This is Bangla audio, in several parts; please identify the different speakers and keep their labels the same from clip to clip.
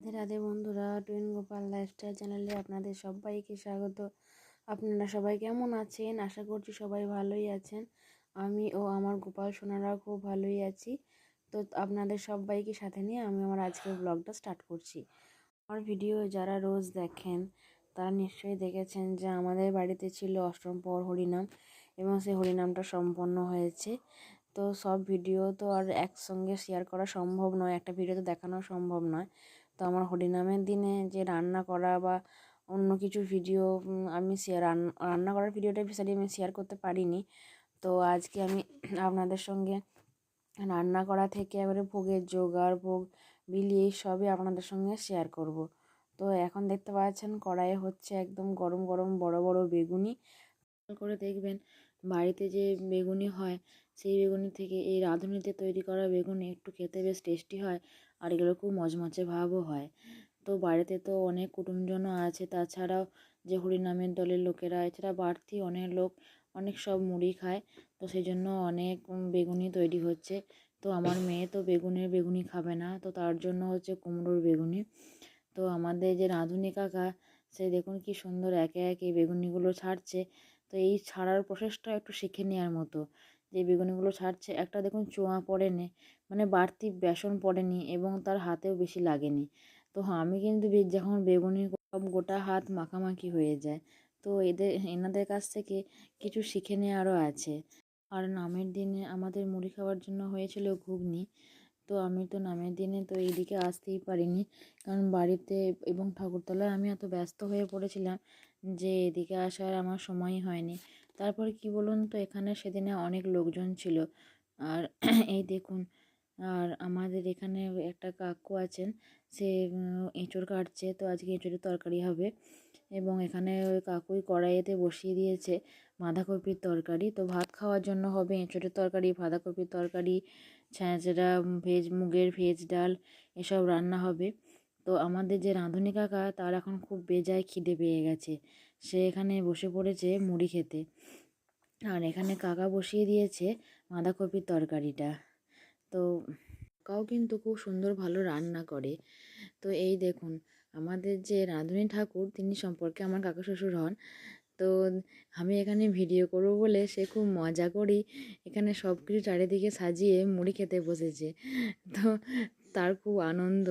Speaker 1: রাধে বন্ধুরা, টুইন গোপাল লাইফস্টাইল চ্যানেলে আপনাদের সবাইকে স্বাগত। আপনারা সবাই কেমন আছেন? আশা করছি সবাই ভালোই আছেন। আমি ও আমার গোপাল সোনারা খুব ভালোই আছি। তো আপনাদের সবাইকে সাথে নিয়ে আমি আমার আজকের ব্লগটা স্টার্ট করছি। আমার ভিডিও যারা রোজ দেখেন, তারা নিশ্চয়ই দেখেছেন যে আমাদের বাড়িতে ছিল অষ্টম পর হরিনাম এবং সেই হরিনামটা সম্পন্ন হয়েছে। তো সব ভিডিও তো আর একসঙ্গে শেয়ার করা সম্ভব নয়, একটা ভিডিও তো দেখানো সম্ভব নয়। তো আমার হরিনামের দিনে যে রান্না করা বা অন্য কিছু ভিডিও আমি শেয়ার রান্না করার ভিডিওটা বিশালি আমি শেয়ার করতে পারিনি। তো আজকে আমি আপনাদের সঙ্গে রান্না করা থেকে এবারে ভোগের জোগাড়, ভোগ বিলিয়ে সবই আপনাদের সঙ্গে শেয়ার করব। তো এখন দেখতে পাচ্ছেন কড়াইয়ে হচ্ছে একদম গরম গরম বড় বড় বেগুনি। করে দেখবেন বাড়িতে যে বেগুনি হয়, সেই বেগুনি থেকে এই রাঁধুনিতে তৈরি করা বেগুনি একটু খেতে বেশ টেস্টি হয়। আর এগুলো খুব মচমচে ভাবও হয়। তো বাড়িতে তো অনেক কুটুমজনও আছে, তাছাড়াও যে হরিনামের দলের লোকেরা, এছাড়া বাড়তি অনেক লোক অনেক সব মুড়ি খায়। তো সেই জন্য অনেক বেগুনি তৈরি হচ্ছে। তো আমার মেয়ে তো বেগুনের বেগুনি খাবে না, তো তার জন্য হচ্ছে কুমড়োর বেগুনি। তো আমাদের যে রাঁধুনি কাকা, সে দেখুন কি সুন্দর একে একে বেগুনিগুলো ছাড়ছে। তো এই ছাড়ার প্রসেসটা একটু শিখে নেওয়ার মতো। যে বেগুনিগুলো ছাড়ছে, একটা দেখুন চোঁয়া পড়েনি মানে বাড়তি বেসন পড়েনি এবং তার হাতেও বেশি লাগেনি। তো আমি কিন্তু যখন বেগুনি গোটা হাত মাখামাখি হয়ে যায়, তো এদের, এনাদের কাছ থেকে কিছু শিখে নেওয়ারও আছে। আর নামের দিনে আমাদের মুড়ি খাওয়ার জন্য হয়েছিল ঘুগনি তো আমি তো নামের দিনে তো এইদিকে আসতেই পারিনি। কারণ বাড়িতে এবং ঠাকুরতলায় আমি এত ব্যস্ত হয়ে পড়েছিলাম যে এদিকে আসার আমার সময়ই হয়নি। তারপরে কি বলুন তো, এখানে সেদিনে অনেক লোকজন ছিল। আর এই দেখুন, আর আমাদের এখানে একটা কাকু আছেন, সে এঁচড় কাটছে, তো আজকে এঁচড়ের তরকারি হবে। এবং এখানে ওই কাকুই কড়াইয়েতে বসিয়ে দিয়েছে। বাঁধাকপির তরকারি। তো ভাত খাওয়ার জন্য হবে এঁচড়ের তরকারি, বাঁধাকপির তরকারি ছ্যাঁচড়া ভেজ, মুগের ভেজ ডাল, এসব রান্না হবে। তো আমাদের যে রাঁধুনি কাকা, তার এখন খুব বেজায় খিদে পেয়ে গেছে। সে এখানে বসে পড়েছে মুড়ি খেতে। আর এখানে কাকা বসিয়ে দিয়েছে বাঁধাকপির তরকারিটা। তো কাকাও কিন্তু খুব সুন্দর ভালো রান্না করে। তো এই দেখুন, আমাদের যে রাঁধুনি ঠাকুর, তিনি সম্পর্কে আমার কাকা শ্বশুর হন। তো আমি এখানে ভিডিও করব বলে সে খুব মজা করি এখানে সব কিছু চারিদিকে সাজিয়ে মুড়ি খেতে বসেছে। তো তার খুব আনন্দ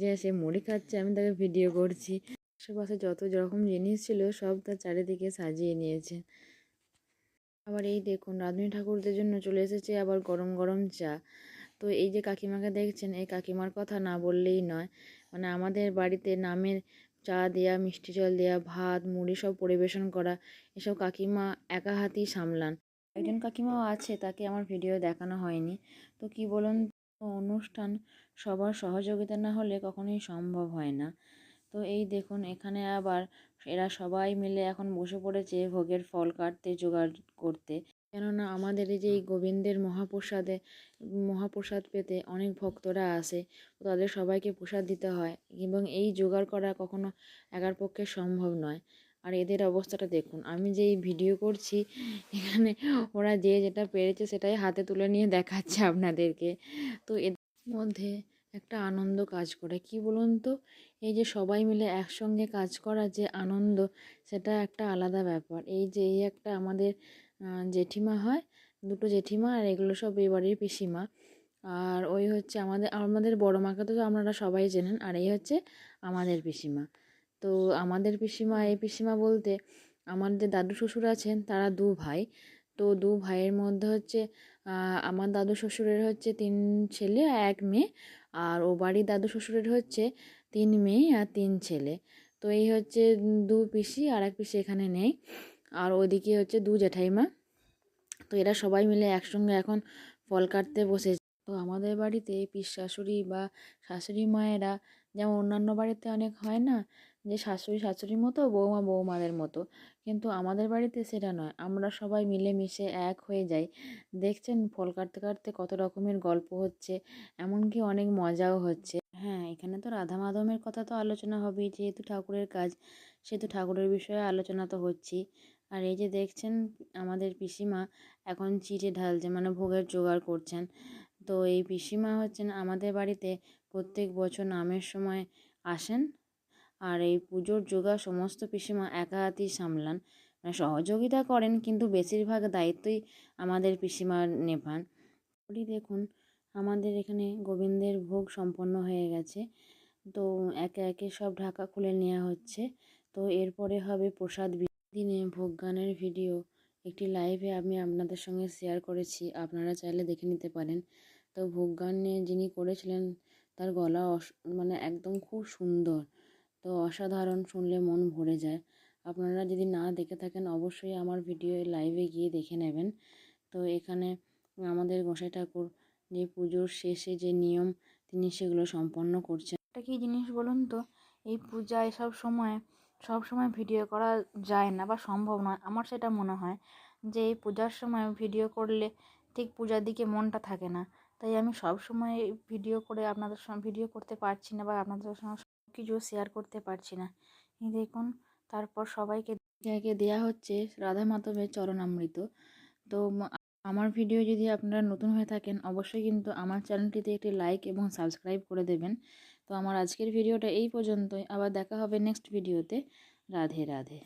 Speaker 1: যে সে মুড়ি খাচ্ছে, আমি তাকে ভিডিও করছি। আশেপাশে যত রকম জিনিস ছিল সব তার চারিদিকে সাজিয়ে নিয়েছে। আবার এই দেখুন, রাধুনী ঠাকুরদের জন্য চলে এসেছে আবার গরম গরম চা। তো এই যে কাকিমাকে দেখছেন, এই কাকিমার কথা না বললেই নয়। মানে আমাদের বাড়িতে নামের চা দেয়া, মিষ্টি জল দেয়া, ভাত, মুড়ি সব পরিবেশন করা, এসব কাকিমা একা হাতেই সামলান। একজন কাকিমাও আছে, তাকে আমার ভিডিও দেখানো হয়নি। তো কি বলুন, অনুষ্ঠান সবার সহযোগিতা না হলে কখনোই সম্ভব হয় না। তো এই দেখুন, এখানে আবার এরা সবাই মিলে এখন বসে পড়েছে ভোগের ফল কাটতে, জোগাড় করতে। কেননা আমাদের এই যে এই গোবিন্দের মহাপ্রসাদে মহাপ্রসাদ পেতে অনেক ভক্তরা আসে তাদের সবাইকে প্রসাদ দিতে হয় এবং এই জোগাড় করা কখনো একার পক্ষে সম্ভব নয়। আর এদের অবস্থাটা দেখুন আমি যে এই ভিডিও করছি এখানে ওরা যে যেটা পেরেছে সেটাই হাতে তুলে নিয়ে দেখাচ্ছে আপনাদেরকে। তো এদের মধ্যে একটা আনন্দ কাজ করে কি বলুন তো? এই যে সবাই মিলে একসঙ্গে কাজ করা যে আনন্দ সেটা একটা আলাদা ব্যাপার। এই যে এই একটা আমাদের জেঠিমা হয়, দুটো জেঠিমা আর এগুলো সব এই বাড়ির পিসিমা। আর ওই হচ্ছে আমাদের আমাদের বড় মাকে তো আপনারা সবাই চেনেন, আর এই হচ্ছে আমাদের পিসিমা। তো আমাদের পিসিমা, এই পিসিমা বলতে আমাদের দাদু শ্বশুর আছেন, তারা দু ভাই। তো দু ভাইয়ের মধ্যে হচ্ছে আমার দাদু শ্বশুরের হচ্ছে তিন ছেলে আর এক মেয়ে, আর ও বাড়ির দাদু শ্বশুরের হচ্ছে তিন মেয়ে আর তিন ছেলে। তো এই হচ্ছে দু পিসি আর এক পিসি এখানে নেই। আর ওইদিকে হচ্ছে দু জ্যাঠাইমা তো এরা সবাই মিলে একসঙ্গে এখন ফল কাটতে বসেছে। তো আমাদের বাড়িতে পিস শাশুড়ি বা শাশুড়ি মায়েরা, যেমন অন্যান্য বাড়িতে অনেক হয় না, যে শাশুড়ি শাশুড়ির মতো, বৌমা বৌমাদের মতো, কিন্তু আমাদের বাড়িতে সেটা নয়। আমরা সবাই মিলেমিশে এক হয়ে যাই। দেখছেন ফল কাটতে কাটতে কত রকমের গল্প হচ্ছে, এমনকি অনেক মজাও হচ্ছে। হ্যাঁ এখানে তো রাধা মাধবের কথা তো আলোচনা হবেই, যেহেতু ঠাকুরের কাজ, সেহেতু ঠাকুরের বিষয়ে আলোচনা তো হচ্ছেই। আর এই যে দেখছেন আমাদের পিসিমা এখন চিটে ঢালছে মানে ভোগের জোগাড় করছেন। তো এই পিসিমা হচ্ছেন আমাদের বাড়িতে প্রত্যেক বছর নামের সময় আসেন আর এই পুজোর যোগা সমস্ত পিসিমা একা হাতেই সামলান। মানে সহযোগিতা করেন কিন্তু বেশিরভাগ দায়িত্বই আমাদের পিসিমা নেভান। দেখুন আমাদের এখানে গোবিন্দের ভোগ সম্পন্ন হয়ে গেছে। তো একে একে সব ঢাকা খুলে নেওয়া হচ্ছে। তো এরপরে হবে প্রসাদ দিনে ভোগ গানের ভিডিও একটি লাইভে আমি আপনাদের সঙ্গে শেয়ার করেছি, আপনারা চাইলে দেখে নিতে পারেন। তো ভোগ গানে যিনি করেছিলেন, তার গলা মানে একদম খুব সুন্দর। তো অসাধারণ শুনলে মন ভরে যায়। আপনারা যদি না দেখে থাকেন, অবশ্যই আমার ভিডিও লাইভে গিয়ে দেখে নেবেন। তো এখানে আমাদের গোসাই ঠাকুর যে পুজোর শেষে যে নিয়ম, তিনি সেগুলো সম্পন্ন করছেন। একটা কী জিনিস বলুন তো? এই পূজায় সব সময় সব সময় ভিডিও করা যায় না বা সম্ভব নয়। আমার সেটা মনে হয় যে এই পূজার সময় ভিডিও করলে ঠিক পূজার দিকে মনটা থাকে না। তাই আমি সব সময় ভিডিও করে আপনাদের সঙ্গে, ভিডিও করতে পারছি না বা আপনাদের সঙ্গে সব কিছু শেয়ার করতে পারছি না। দেখুন, তারপর সবাইকে একে দেওয়া হচ্ছে রাধা মাধবের চরণামৃত। তো আমার ভিডিও যদি আপনারা নতুন হয়ে থাকেন, অবশ্যই কিন্তু আমার চ্যানেলটিতে একটি লাইক এবং সাবস্ক্রাইব করে দেবেন। তো আমার আজকের ভিডিওটা এই পর্যন্তই। আবার দেখা হবে নেক্সট ভিডিওতে রাধে রাধে।